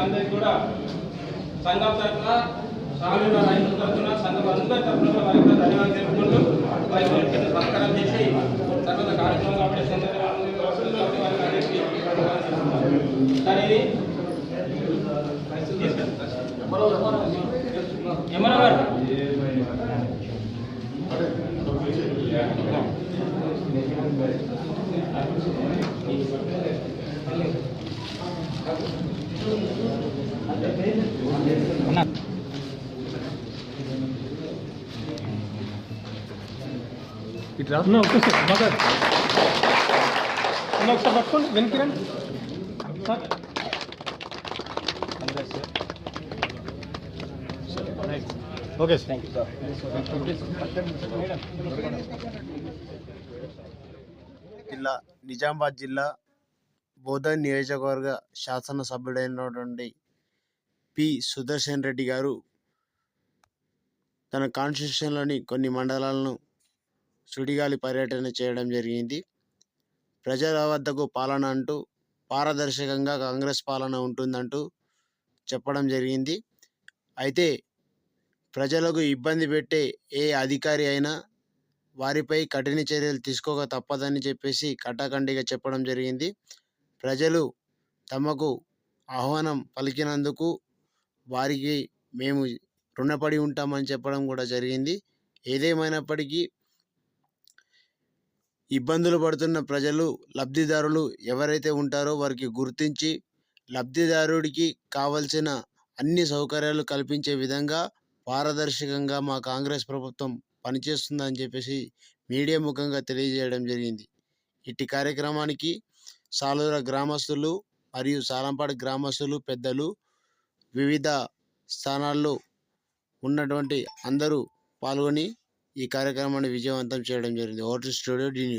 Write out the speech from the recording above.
అందరికీ కూడా సంఘం తరఫున సాగున్న రైతుల తరఫున సంఘం అందరి తరఫున వారికి ధన్యవాదాలు. తెలుపుకుంటూ సత్కారం చేసి తర్వాత కార్యక్రమం కాబట్టి ఎమ్మన గారు అందరికీ ధన్యవాదాలు తెలుపుతున్నాను. సార్ ఇది ఎమరా గారు ఇటు రా ఒక్కసారి మదర్ అన్న ఒకసారి పట్టుకోండి వెనక్కి రండి. Sir. Okay sir. Thank you జిల్లా నిజామాబాద్ జిల్లా బోధన్ నియోజకవర్గ శాసనసభ్యుడైనటువంటి పి. సుదర్శన్ రెడ్డి గారు తన కాన్స్టిట్యూషన్లోని కొన్ని మండలాలను సుడిగాలి పర్యటన చేయడం జరిగింది. ప్రజల వద్దకు పాలన అంటూ పారదర్శకంగా కాంగ్రెస్ పాలన ఉంటుందంటూ చెప్పడం జరిగింది. అయితే ప్రజలకు ఇబ్బంది పెట్టే ఏ అధికారి అయినా వారిపై కఠిన చర్యలు తీసుకోక తప్పదని చెప్పేసి కటాఖండిగా చెప్పడం జరిగింది. ప్రజలు తమకు ఆహ్వానం పలికినందుకు వారికి మేము రుణపడి ఉంటామని చెప్పడం కూడా జరిగింది. ఏదేమైనప్పటికీ ఇబ్బందులు పడుతున్న ప్రజలు లబ్ధిదారులు ఎవరైతే ఉంటారో వారికి గుర్తించి లబ్ధిదారుడికి కావలసిన అన్ని సౌకర్యాలు కల్పించే విధంగా పారదర్శకంగా మా కాంగ్రెస్ ప్రభుత్వం పనిచేస్తుందని చెప్పేసి మీడియా ముఖంగా తెలియజేయడం జరిగింది. ఇట్టి కార్యక్రమానికి సాలూర గ్రామస్తులు మరియు సాలంపాడు గ్రామస్తులు పెద్దలు వివిధ స్థానాల్లో ఉన్నటువంటి అందరూ పాల్గొని ఈ కార్యక్రమాన్ని విజయవంతం చేయడం జరిగింది. Voter studio D news.